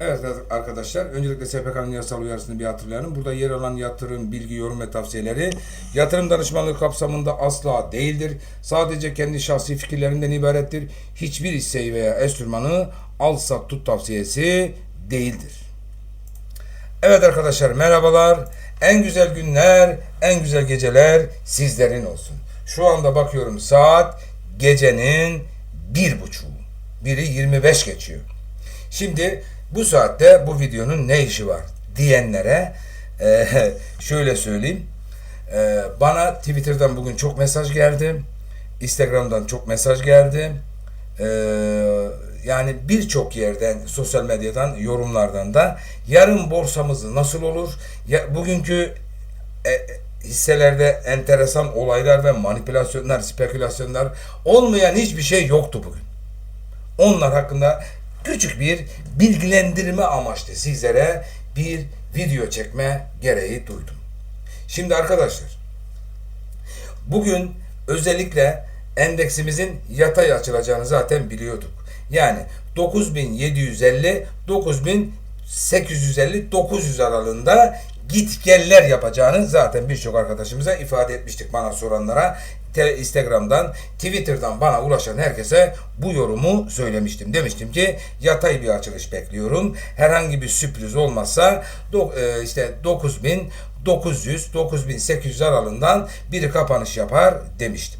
Evet arkadaşlar, öncelikle SPK'nın yasal uyarısını bir hatırlayalım. Burada yer alan yatırım, bilgi, yorum ve tavsiyeleri yatırım danışmanlığı kapsamında asla değildir. Sadece kendi şahsi fikirlerinden ibarettir. Hiçbir hisseyi veya enstrümanı al sat tut tavsiyesi değildir. Evet arkadaşlar merhabalar. En güzel günler, en güzel geceler sizlerin olsun. Şu anda bakıyorum saat gecenin bir buçuğu. Biri 25 geçiyor. Şimdi bu saatte bu videonun ne işi var diyenlere e, şöyle söyleyeyim. E, bana Twitter'dan bugün çok mesaj geldi. Instagram'dan çok mesaj geldi. E, yani birçok yerden, sosyal medyadan, yorumlardan da yarın borsamız nasıl olur? Ya, bugünkü e, hisselerde enteresan olaylar ve manipülasyonlar, spekülasyonlar olmayan hiçbir şey yoktu bugün. Onlar hakkında küçük bir bilgilendirme amaçlı sizlere bir video çekme gereği duydum. Şimdi arkadaşlar bugün özellikle endeksimizin yatay açılacağını zaten biliyorduk. Yani 9750 9850 900 aralığında git geller yapacağını zaten birçok arkadaşımıza ifade etmiştik bana soranlara. Instagram'dan, Twitter'dan bana ulaşan herkese bu yorumu söylemiştim. Demiştim ki yatay bir açılış bekliyorum. Herhangi bir sürpriz olmazsa do- e, işte 9900 9800 aralığından biri kapanış yapar demiştim.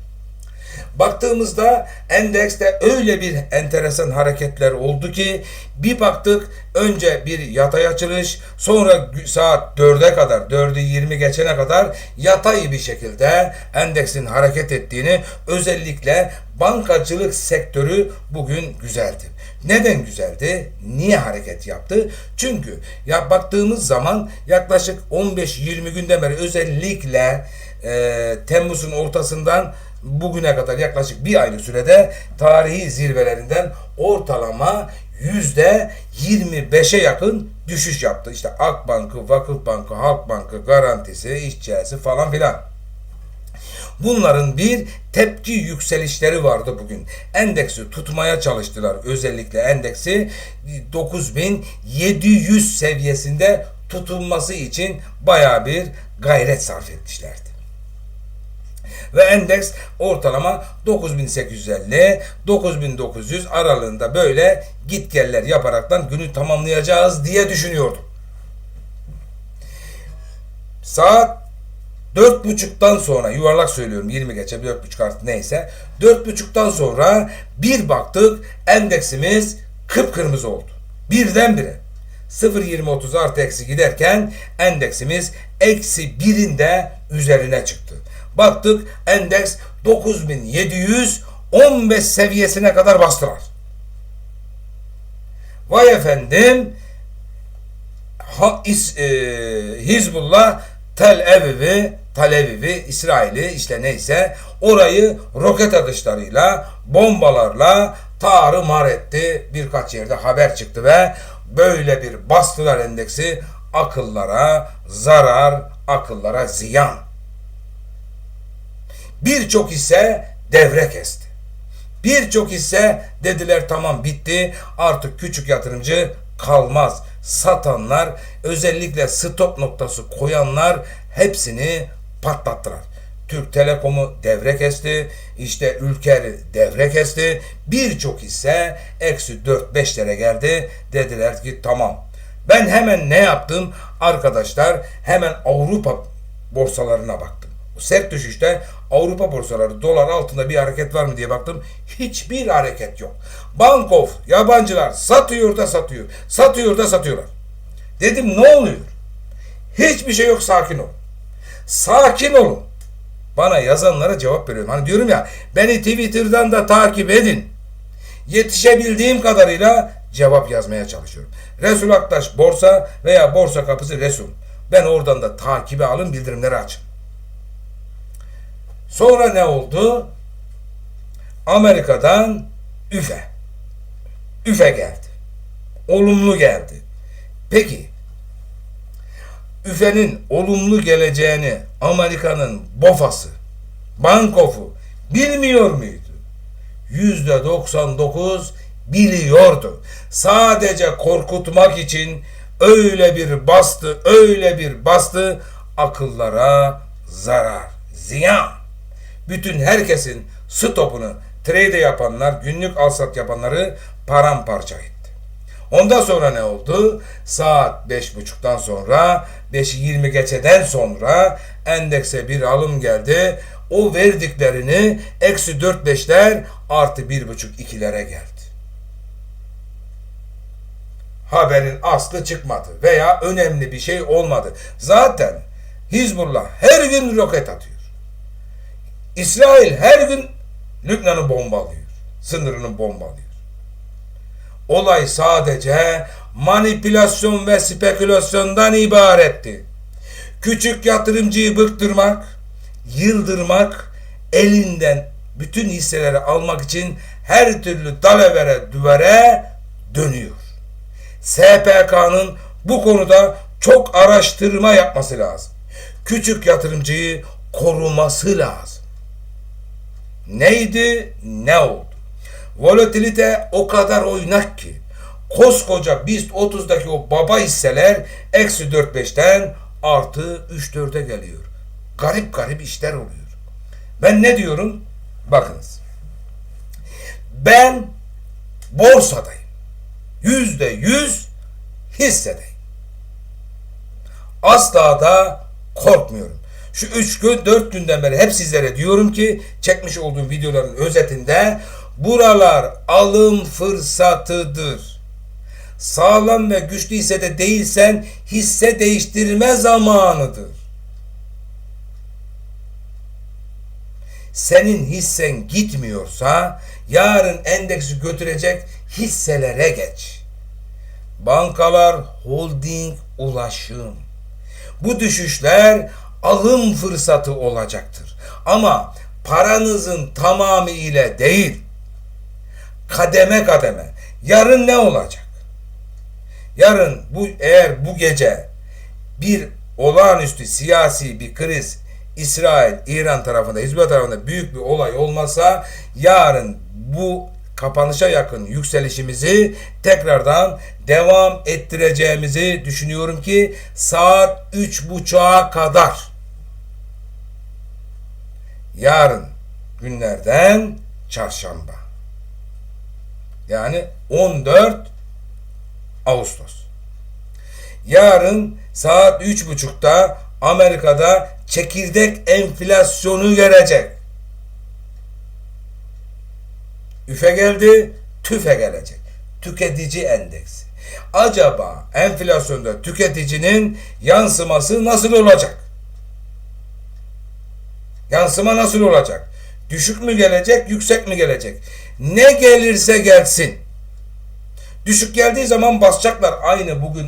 Baktığımızda endekste öyle bir enteresan hareketler oldu ki bir baktık önce bir yatay açılış sonra saat 4'e kadar 4'ü 20 geçene kadar yatay bir şekilde endeksin hareket ettiğini özellikle bankacılık sektörü bugün güzeldi. Neden güzeldi? Niye hareket yaptı? Çünkü ya baktığımız zaman yaklaşık 15-20 günden beri özellikle e, Temmuz'un ortasından bugüne kadar yaklaşık bir aylık sürede tarihi zirvelerinden ortalama yüzde 25'e yakın düşüş yaptı. İşte Akbank'ı, Vakıfbank'ı, Halkbank'ı, Garantisi, İşçisi falan filan. Bunların bir tepki yükselişleri vardı bugün. Endeksi tutmaya çalıştılar. Özellikle endeksi 9700 seviyesinde tutulması için baya bir gayret sarf etmişlerdi. Ve endeks ortalama 9850 9900 aralığında böyle git geller yaparaktan günü tamamlayacağız diye düşünüyordum. Saat Dört buçuktan sonra yuvarlak söylüyorum 20 geçe dört buçuk artık neyse dört buçuktan sonra bir baktık endeksimiz kıpkırmızı oldu. Birdenbire 0.20-30 artı eksi giderken endeksimiz eksi birin de üzerine çıktı. Baktık endeks 9715 seviyesine kadar bastılar. Vay efendim ha, is, e, Hizbullah Tel Aviv'i, Tel Aviv'i, İsrail'i işte neyse orayı roket atışlarıyla, bombalarla tarumar etti. Birkaç yerde haber çıktı ve böyle bir bastılar endeksi akıllara zarar, akıllara ziyan. Birçok hisse devre kesti. Birçok hisse dediler tamam bitti artık küçük yatırımcı kalmaz. Satanlar özellikle stop noktası koyanlar hepsini patlattılar. Türk Telekom'u devre kesti. işte Ülker devre kesti. Birçok hisse eksi 4-5'lere geldi. Dediler ki tamam. Ben hemen ne yaptım? Arkadaşlar hemen Avrupa borsalarına baktım. Sert düşüşte Avrupa borsaları dolar altında bir hareket var mı diye baktım. Hiçbir hareket yok. Bank of yabancılar satıyor da satıyor. Satıyor da satıyorlar. Dedim ne oluyor? Hiçbir şey yok sakin ol. Sakin olun. Bana yazanlara cevap veriyorum. Hani diyorum ya beni Twitter'dan da takip edin. Yetişebildiğim kadarıyla cevap yazmaya çalışıyorum. Resul Aktaş Borsa veya Borsa Kapısı Resul. Ben oradan da takibe alın bildirimleri açın. Sonra ne oldu? Amerika'dan üfe. Üfe geldi. Olumlu geldi. Peki üfenin olumlu geleceğini Amerika'nın bofası, bankofu bilmiyor muydu? Yüzde 99 biliyordu. Sadece korkutmak için öyle bir bastı, öyle bir bastı akıllara zarar, ziyan. Bütün herkesin stopunu trade yapanlar, günlük alsat yapanları paramparça etti. Ondan sonra ne oldu? Saat beş buçuktan sonra, 5'i 20 geçeden sonra endekse bir alım geldi. O verdiklerini eksi 4 beşler artı bir buçuk ikilere geldi. Haberin aslı çıkmadı veya önemli bir şey olmadı. Zaten Hizbullah her gün roket atıyor. İsrail her gün Lübnan'ı bombalıyor. Sınırını bombalıyor. Olay sadece manipülasyon ve spekülasyondan ibaretti. Küçük yatırımcıyı bıktırmak, yıldırmak, elinden bütün hisseleri almak için her türlü dalavere düvere dönüyor. SPK'nın bu konuda çok araştırma yapması lazım. Küçük yatırımcıyı koruması lazım. Neydi? Ne oldu? Volatilite o kadar oynak ki koskoca BIST 30'daki o baba hisseler eksi 4-5'ten artı 3-4'e geliyor. Garip garip işler oluyor. Ben ne diyorum? Bakınız. Ben borsadayım. Yüzde yüz hissedeyim. Asla da korkmuyorum. Şu üç gün, dört günden beri hep sizlere diyorum ki çekmiş olduğum videoların özetinde buralar alım fırsatıdır. Sağlam ve güçlü hissede değilsen hisse değiştirme zamanıdır. Senin hissen gitmiyorsa yarın endeksi götürecek hisselere geç. Bankalar, holding, ulaşım. Bu düşüşler alım fırsatı olacaktır. Ama paranızın tamamı ile değil. Kademe kademe. Yarın ne olacak? Yarın bu eğer bu gece bir olağanüstü siyasi bir kriz İsrail, İran tarafında, Hizbullah tarafında büyük bir olay olmasa yarın bu kapanışa yakın yükselişimizi tekrardan devam ettireceğimizi düşünüyorum ki saat üç buçuğa kadar yarın günlerden çarşamba yani 14 Ağustos yarın saat üç buçukta Amerika'da çekirdek enflasyonu gelecek. Üfe geldi, tüfe gelecek. Tüketici endeksi. Acaba enflasyonda tüketicinin yansıması nasıl olacak? Yansıma nasıl olacak? Düşük mü gelecek, yüksek mi gelecek? Ne gelirse gelsin. Düşük geldiği zaman basacaklar. Aynı bugün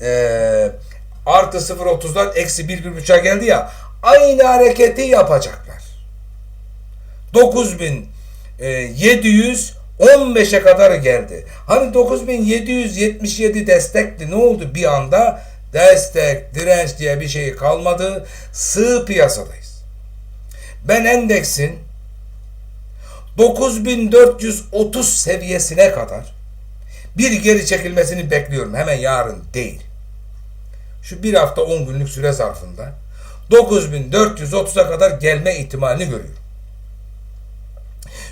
eee artı 0.30'dan eksi 1.5'a geldi ya aynı hareketi yapacaklar. 9715'e kadar geldi. Hani 9777 destekti ne oldu bir anda? Destek, direnç diye bir şey kalmadı. Sığ piyasadayız. Ben endeksin 9430 seviyesine kadar bir geri çekilmesini bekliyorum. Hemen yarın değil şu bir hafta 10 günlük süre zarfında 9430'a kadar gelme ihtimalini görüyorum.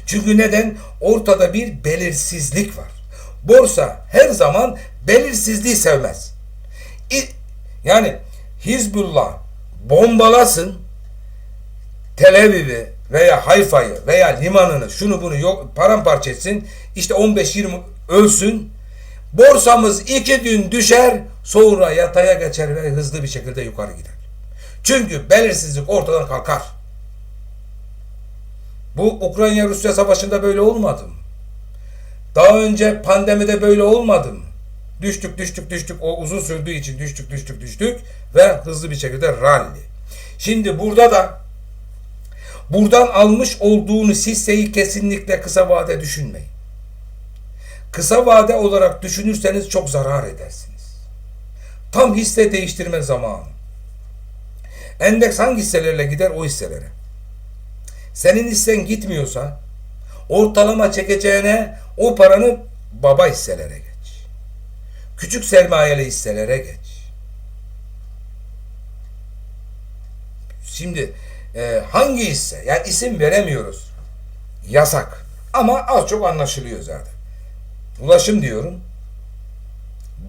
Çünkü neden? Ortada bir belirsizlik var. Borsa her zaman belirsizliği sevmez. Yani Hizbullah bombalasın Tel Aviv'i veya Hayfa'yı veya limanını şunu bunu yok paramparça etsin işte 15-20 ölsün borsamız iki gün düşer sonra yataya geçer ve hızlı bir şekilde yukarı gider. Çünkü belirsizlik ortadan kalkar. Bu Ukrayna-Rusya savaşında böyle olmadı mı? Daha önce pandemide böyle olmadı mı? Düştük düştük düştük o uzun sürdüğü için düştük düştük düştük ve hızlı bir şekilde rally. Şimdi burada da buradan almış olduğunuz hisseyi kesinlikle kısa vade düşünmeyin. Kısa vade olarak düşünürseniz çok zarar edersiniz. Tam hisse değiştirme zamanı. Endeks hangi hisselerle gider o hisselere. Senin hissen gitmiyorsa ortalama çekeceğine o paranı baba hisselere geç. Küçük sermayeli hisselere geç. Şimdi e, hangi hisse? Yani isim veremiyoruz. Yasak. Ama az çok anlaşılıyor zaten. Ulaşım diyorum.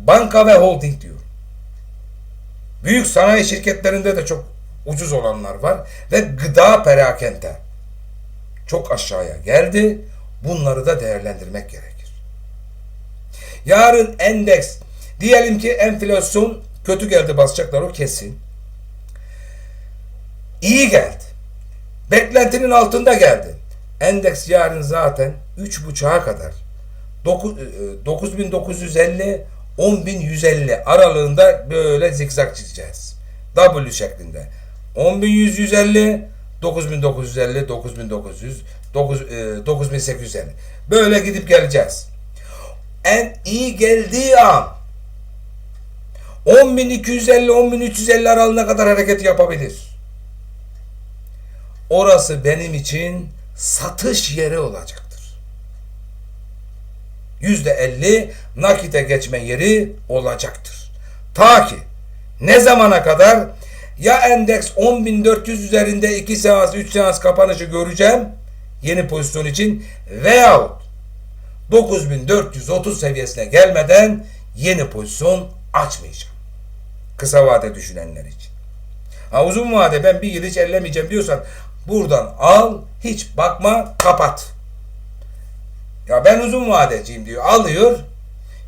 Banka ve holding diyorum. Büyük sanayi şirketlerinde de çok ucuz olanlar var. Ve gıda perakende çok aşağıya geldi. Bunları da değerlendirmek gerekir. Yarın endeks diyelim ki enflasyon kötü geldi basacaklar o kesin. İyi geldi. Beklentinin altında geldi. Endeks yarın zaten 3.5'a kadar 9950 10150 aralığında böyle zikzak çizeceğiz. W şeklinde. 10150 9950 9900 9, e, 9850 böyle gidip geleceğiz. En iyi geldiği an 10250 10350 aralığına kadar hareket yapabilir. Orası benim için satış yeri olacaktır. Yüzde elli nakite geçme yeri olacaktır. Ta ki ne zamana kadar ya endeks 10.400 üzerinde 2 seans 3 seans kapanışı göreceğim yeni pozisyon için veyahut 9430 seviyesine gelmeden yeni pozisyon açmayacağım. Kısa vade düşünenler için. Ha uzun vade ben bir yıl hiç ellemeyeceğim diyorsan buradan al hiç bakma kapat. Ya ben uzun vadeciyim diyor. Alıyor.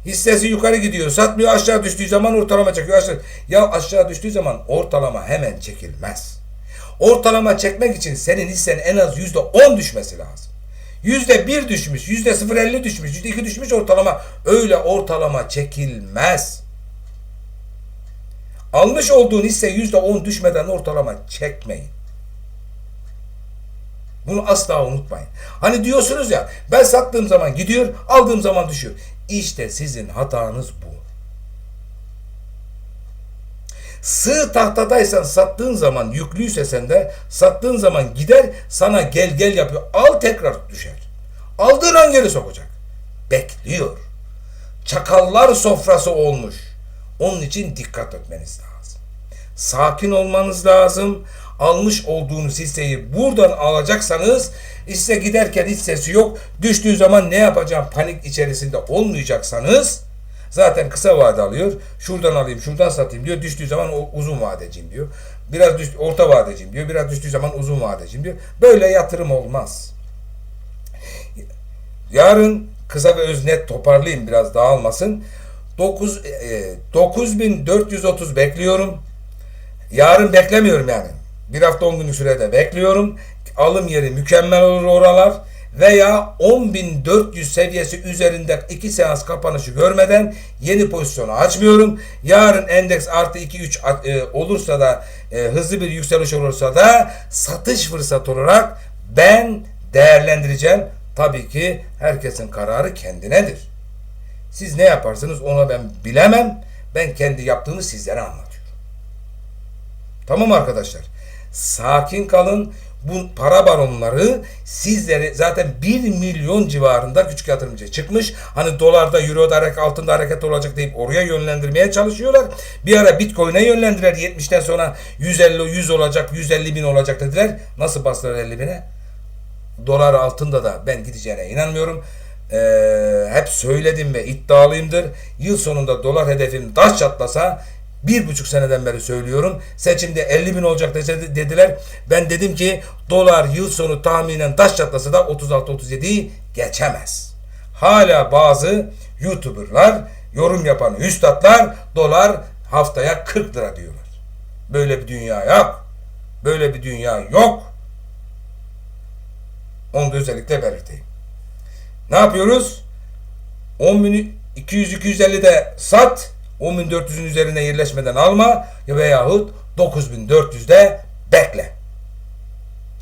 Hissesi yukarı gidiyor. Satmıyor. Aşağı düştüğü zaman ortalama çekiyor. Aşağı. Ya aşağı düştüğü zaman ortalama hemen çekilmez. Ortalama çekmek için senin hissen en az yüzde on düşmesi lazım. Yüzde bir düşmüş, yüzde sıfır elli düşmüş, yüzde iki düşmüş ortalama. Öyle ortalama çekilmez. Almış olduğun hisse yüzde on düşmeden ortalama çekmeyin. Bunu asla unutmayın. Hani diyorsunuz ya ben sattığım zaman gidiyor, aldığım zaman düşüyor. İşte sizin hatanız bu. Sığ tahtadaysan sattığın zaman yüklüyse sende sattığın zaman gider sana gel gel yapıyor. Al tekrar düşer. Aldığın an geri sokacak. Bekliyor. Çakallar sofrası olmuş. Onun için dikkat etmeniz lazım. Sakin olmanız lazım. Almış olduğunuz hisseyi buradan alacaksanız hisse giderken hissesi yok. Düştüğü zaman ne yapacağım panik içerisinde olmayacaksanız Zaten kısa vade alıyor. Şuradan alayım, şuradan satayım diyor. Düştüğü zaman uzun vadeciyim diyor. Biraz düş, orta vadeciyim diyor. Biraz düştüğü zaman uzun vadeciyim diyor. Böyle yatırım olmaz. Yarın kısa ve öz net toparlayayım biraz dağılmasın. 9 e, 9430 bekliyorum. Yarın beklemiyorum yani. Bir hafta 10 günlük sürede bekliyorum. Alım yeri mükemmel olur oralar veya 10.400 seviyesi üzerinde 2 seans kapanışı görmeden yeni pozisyonu açmıyorum. Yarın endeks artı 2-3 e, olursa da e, hızlı bir yükseliş olursa da satış fırsatı olarak ben değerlendireceğim. Tabii ki herkesin kararı kendinedir. Siz ne yaparsınız ona ben bilemem. Ben kendi yaptığımı sizlere anlatıyorum. Tamam arkadaşlar. Sakin kalın bu para baronları sizleri zaten 1 milyon civarında küçük yatırımcı çıkmış. Hani dolarda, euroda hareket, altında hareket olacak deyip oraya yönlendirmeye çalışıyorlar. Bir ara bitcoin'e yönlendiler. 70'ten sonra 150, 100 olacak, 150 bin olacak dediler. Nasıl bastılar 50 bine? Dolar altında da ben gideceğine inanmıyorum. Ee, hep söyledim ve iddialıyımdır. Yıl sonunda dolar hedefim taş çatlasa bir buçuk seneden beri söylüyorum. Seçimde 50 bin olacak dediler. Ben dedim ki dolar yıl sonu tahminen taş çatlasa da 36-37'yi geçemez. Hala bazı YouTuber'lar, yorum yapan üstadlar dolar haftaya 40 lira diyorlar. Böyle bir dünya yok. Böyle bir dünya yok. Onu da özellikle belirteyim. Ne yapıyoruz? 10 bin 200-250'de sat. 10.400'ün üzerine yerleşmeden alma veyahut 9.400'de bekle.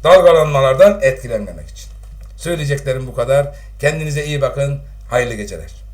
Dalgalanmalardan etkilenmemek için. Söyleyeceklerim bu kadar. Kendinize iyi bakın. Hayırlı geceler.